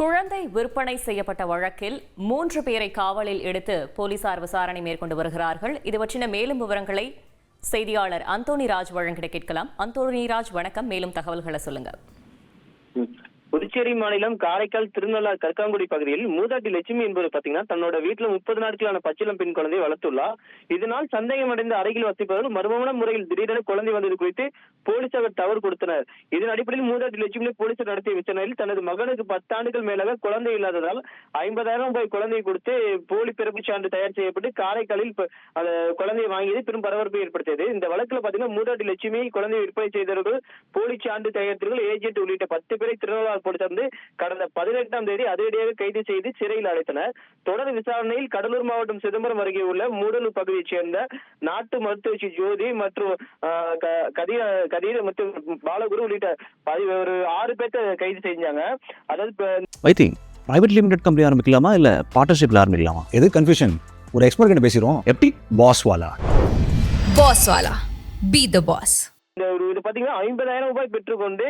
குழந்தை விற்பனை செய்யப்பட்ட வழக்கில் மூன்று பேரை காவலில் எடுத்து போலீசார் விசாரணை மேற்கொண்டு வருகிறார்கள். இது பற்றின மேலும் விவரங்களை செய்தியாளர் அந்தோணி ராஜ் வழங்கிட கேட்கலாம். அந்தோணி ராஜ் வணக்கம். மேலும் தகவல்களை சொல்லுங்க. புதுச்சேரி மாநிலம் காரைக்கால் திருநள்ளா கற்காங்குடி பகுதியில் மூதாட்டி லட்சுமி என்பது பாத்தீங்கன்னா தன்னோட வீட்டுல முப்பது நாட்களான பச்சிளம் பெண் குழந்தையை வளர்த்துள்ளார். இதனால் சந்தேகம் அடைந்த அருகில் வசிப்பவர்கள் மர்மமான முறையில் திடீரென குழந்தை வந்தது குறித்து போலீசார் தவறு கொடுத்தனர். இதன் அடிப்படையில் மூதாட்டி லட்சுமி போலீசார் நடத்திய விசாரணையில் தனது மகனுக்கு பத்தாண்டுகள் மேலாக குழந்தை இல்லாததால் ஐம்பதாயிரம் ரூபாய் குழந்தையை கொடுத்து போலி பிறப்பு சான்று தயார் செய்யப்பட்டு காரைக்காலில் அந்த குழந்தையை வாங்கியது பெரும் பரபரப்பை ஏற்படுத்தியது. இந்த வழக்குல பாத்தீங்கன்னா மூதாட்டி லட்சுமி குழந்தையை விற்பனை செய்தவர்கள் போலி சான்று தயாரித்தவர்கள் ஏஜென்ட் உள்ளிட்ட பத்து பேரை திருநள்ளாறு வந்து கடந்த பதினெட்டாம் தேதி அதிரடியாக கைது செய்து சிறையில் அடைத்தனர். தொடர் விசாரணையில் கடலூர் மாவட்டம் சிதம்பரம் அருகே உள்ள மூடலூர் பகுதியைச் சேர்ந்த நாட்டு மருத்துவச்சி ஜோதி மற்றும் கதிர கதிர மற்றும் பாலகுரு உள்ளிட்ட பதி- ஒரு ஆறு பேர்த்த கைது செஞ்சாங்க. அதாவது பிரைவேட் லிமிடெட் கம்பெனி ஆரம்பிக்கலாமா இல்லை பார்ட்னர்ஷிப்பில் ஆரம்பிக்கலாமா? எது கன்ஃபியூஷன் ஒரு எக்ஸ்பர்ட் கிட்ட பேசிடுவோம். எப்படி? Boss Wala? Boss Wala. Be the boss. பாத்தீங்கன்னா ஐம்பதாயிரம் ரூபாய் பெற்றுக்கொண்டு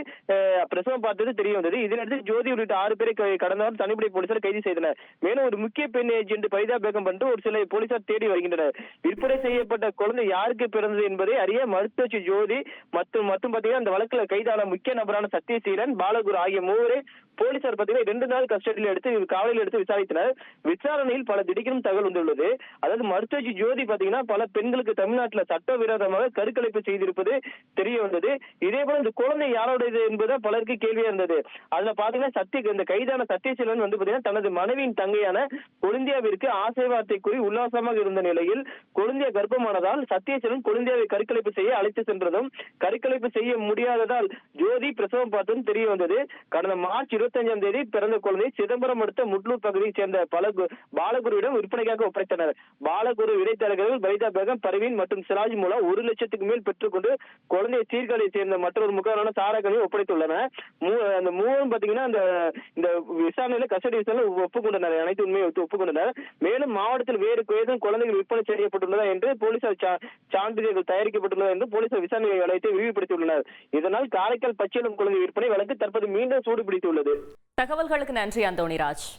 பிரசவம் பார்த்தது தெரிய வந்தது. இதனடுத்து ஜோதி உள்ளிட்ட ஆறு பேரை கடந்த வாரம் தனிப்படை போலீசார் கைது செய்தனர். மேலும் ஒரு முக்கிய பெண் ஏஜென்ட் பைதா பேகம் பண்ணி ஒரு சில போலீசார் தேடி வருகின்றனர். விற்பனை செய்யப்பட்ட குழந்தை யாருக்கு பிறந்தது என்பதை அறிய மருத்துவச்சி ஜோதி மற்றும் மற்றும் பாத்தீங்கன்னா அந்த வழக்குல கைதான முக்கிய நபரான சத்யசீலன் பாலகுரு ஆகிய மூவரை போலீசார் பாத்தீங்கன்னா ரெண்டு நாள் கஸ்டடியில் எடுத்து காவலில் எடுத்து விசாரித்தனர். விசாரணையில் பல திடுக்கிடும் தகவல் வந்துள்ளது. அதாவது மருத்துவச்சி ஜோதி பாத்தீங்கன்னா பல பெண்களுக்கு தமிழ்நாட்டுல சட்டவிரோதமாக கருக்கலைப்பு செய்திருப்பது தெரிய வந்தது. இதே போல இந்த குழந்தை யாரோடது என்பது பலருக்கு கேள்வியா இருந்தது. அதுல பாத்தீங்கன்னா சத்திய இந்த கைதான சத்யசீலன் வந்து பாத்தீங்கன்னா தனது மனைவியின் தங்கையான கொழுந்தியாவிற்கு ஆசை வார்த்தை கூறி உல்லாசமாக இருந்த நிலையில் கொழுந்தியா கர்ப்பமானதால் சத்யசீலன் கொழுந்தியாவை கருக்கலைப்பு செய்ய அழைத்து சென்றதும் கருக்கலைப்பு செய்ய முடியாததால் ஜோதி பிரசவம் பார்த்ததும் தெரிய வந்தது. கடந்த மார்ச் இருபத்தஞ்சாம் தேதி பிறந்த குழந்தை சிதம்பரம் அடுத்த முட்லூர் பகுதியைச் சேர்ந்த பல பாலகுருவிடம் விற்பனைக்காக ஒப்படைத்தனர். பாலகுரு இடைத்தரகர்கள் பைதா பேகம் பரவீன் மற்றும் சிராஜ் மூலம் ஒரு லட்சத்துக்கு மேல் பெற்றுக்கொண்டு குழந்தையை சீர்காழியை சேர்ந்த மற்றொரு முகவரான தாரகனையும் ஒப்படைத்துள்ளனர் அந்த மூவரும் பாத்தீங்கன்னா அந்த இந்த விசாரணையில கஸ்டடி விசாரணை ஒப்புக்கொண்டனர். அனைத்து உண்மையை ஒத்து- ஒப்புக்கொண்டனர். மேலும் மாவட்டத்தில் வேறு ஏதும் குழந்தைகள் விற்பனை செய்யப்பட்டுள்ளதா என்று போலீசார் சான்றிதழ்கள் தயாரிக்கப்பட்டுள்ளதா என்று போலீசார் விசாரணை வளையத்தை விரிவுபடுத்தியுள்ளனர். இதனால் காரைக்கால் பச்சிளம் குழந்தை விற்பனை வழக்கு தற்போது மீண்டும் சூடுபிடித்துள்ளது. தகவல்களுக்கு நன்றி அந்தோணிராஜ்.